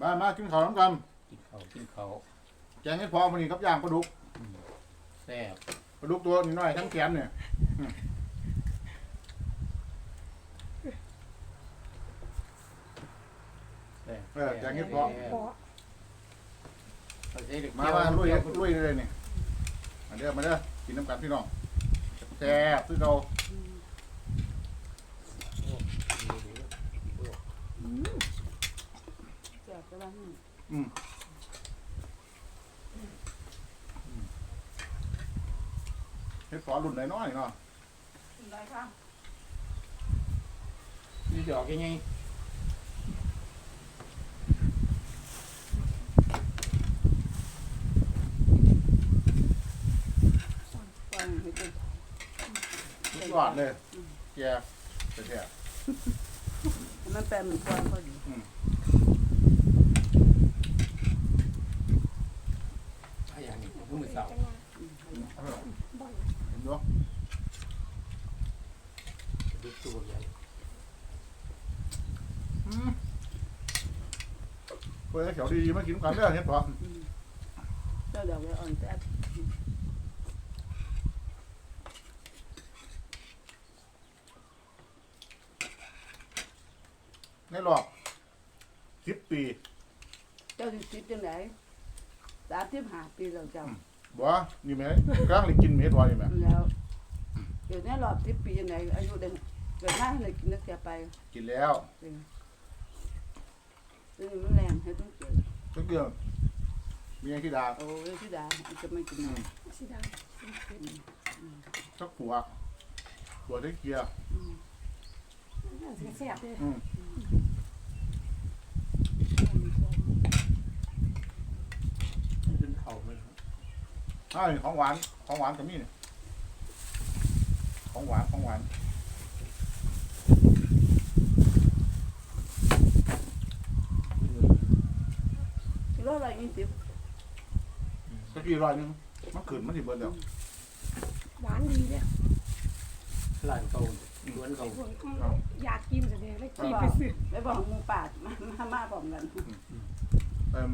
มามากินข้าวน้ำกันกินเขาวกินเขาวแกงให้พอมันนี่กับย่างปลาดุกแซ่บปลาดุกตัวนิดหน่อยทั้งแขนเนี่ยแซ่บเออแกงให้พอแซ่บเพราะเขาใช้เด็กมาเกี่ยวมาลุยเกี่ยวลุยเลยนี่มาเด้อมาเด้อกินน้ำกันพี่น้องแซ่บคือเรา เจ็ บจะบ้างเฮ็ดพอรุ่นไหนน้อยเนาะได้ค่ะนี่ดอกยังไงฟังให้เป็นสุดยอดเลยแกแท้มันเป็นเหมือนกันก็ดีถ้าอย่างนี้ผู้ มือสาวๆเออบ่อยเห็นบ่ดูตัวใหญ่อืมเพื่อนเขียวดีๆมากินน้ำกันเด้อเฮ็ดพอเจ้าดอกไม้อ่อนแซ่บในรอบสิบปี เจ้าสิคิดจังไหน สามสิบห้าปีแล้วเจ้าบ่นี่แม่กลางเลยกินเม็ดวานี่แม่แล้วเดี๋ยวนี้รอบสิบปียังไงอายุเด็กเกิดมาเลยกินนักเสียไปกินแล้วซึ่งมันแรงให้ต้องเจอทุกเดือนมีอย่างที่ดาโอ้ยพี่ดาจะไม่กินสีดสักผัวผัวได้เกียร์ำสีแสบเลยอืม ขึ้นเขาเลย อ้าวนี่ของหวาน ของหวานก็มีนี่ของหวาน ของหวานกิโลละยี่สิบตะกี้ร้อยหนึงมันขึ้นมันสิเบิดแล้วหวานดีเลยหลานเขาล้วนเขาอยากกินแต่เนี่ยแล้วกินไปซื้อไปบอกหมูป่ามามามาบอกกัน เอิ่ม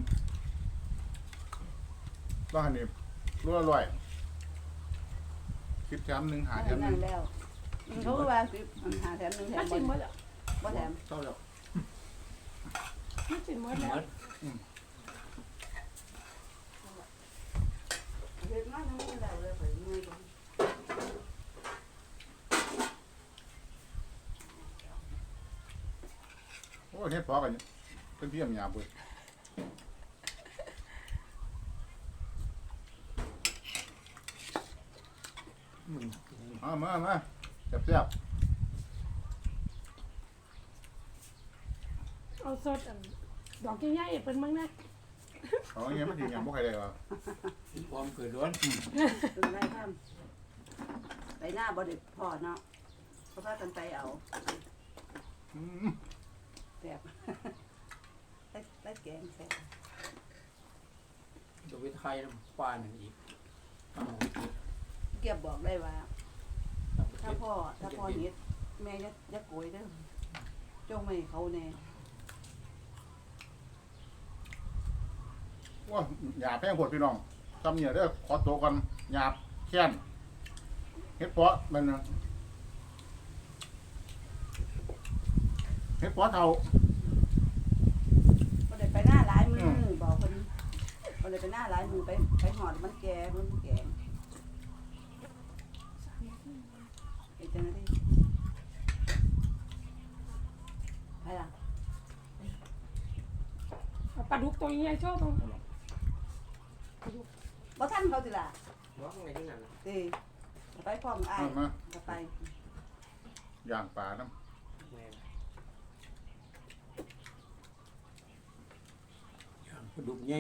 ร้อยนี่ รู้อร่อยคิดแถมหนึ่งหาแถมหนั่นึ่นงแล้วเขาก็ว่าสิหาแถมหนึ่งแถถ้ามบกินนหมดอะบ่แถมเท่าแล้วถ้ากินหมดเหแล้วมือนเห็นมาทั้งนี้แล้วเลยไปเมื่อยก่อนโอ้ยเฮ็ดพอกันเป็นเพียมหยาบเว้ย มึงมามามาแซ่บเอาสดอันดอกใหญ่ๆเป็นมั้งนะๆเอาอย่างเงี้ยมันสิหยังบ่ใครได้หรอความเกิดล้วนเป็นไรครับไปหน้าบ่ได้พอเนาะเขาพากันไปเอาอืมแซ่บได้ได้แกงแซ่บตัวไปไทยน้ำปลาหนึ่งอีก เก็บบอกได้ว่า ถ้าพ่อพ่อถ้าพ่อเฮ็ดแม่อยัดยัดโกยเด้อจงไม่ให้เขาแน่ว่าหยาบแพงโพดพี่น้องทำเนี่ยเด้อขอตัวก่อนหยาบแค้นเฮ็ดเพาะมันน่ะเฮ็ดเพาะเท่า บ่ได้ไปหน้าหลายมือบอกคนบ่ได้ไปหน้าหลายมือไปไปหอดมันแก่มันแก่ ไอ้เจ้าหน้าที่ไปล่ะเอาปลาดุกตัวใหญ่ๆโชว์ตรงบ่ทันเขาสิล่ะว่าไงที่นั่นเด้ไปพร้อมอ้ายเอามาก็ไปย่างปลาน้แม่อย่างกระดูกให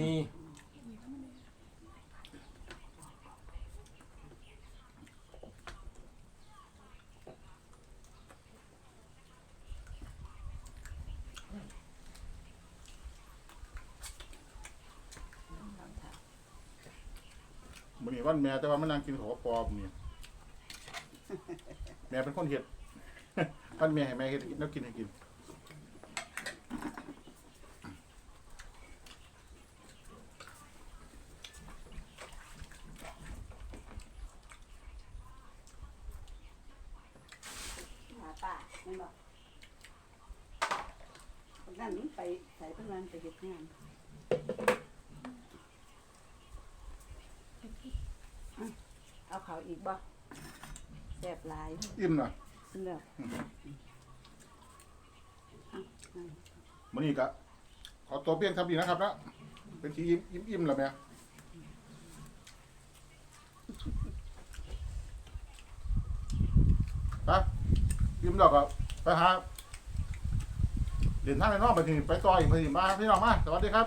วันแม่แต่ว่าแม่นางกินของปลอมนี่ แม่เป็นคนเห็ด พันแม่ให้แม่เห็ดแล้วกินให้กินหาป่านบอกนั่นไปใส่เพื่อนไปเก็ดงาน เอาเขาวอีกบ่แซ่บหลายอิ่มน่ะเด้ออะนั่นมื้อนี้ก็ขอตัวเพียงเท่านี้นะครับนะเป็นทีอิ่มอิ่มอิ่มแล้วแม่ไปอิ่มแล้วก็ไปหาเดินทางไปนอกไปทีไปต่ออีกไปทีมาพี่น้องมาสวัสดีครับ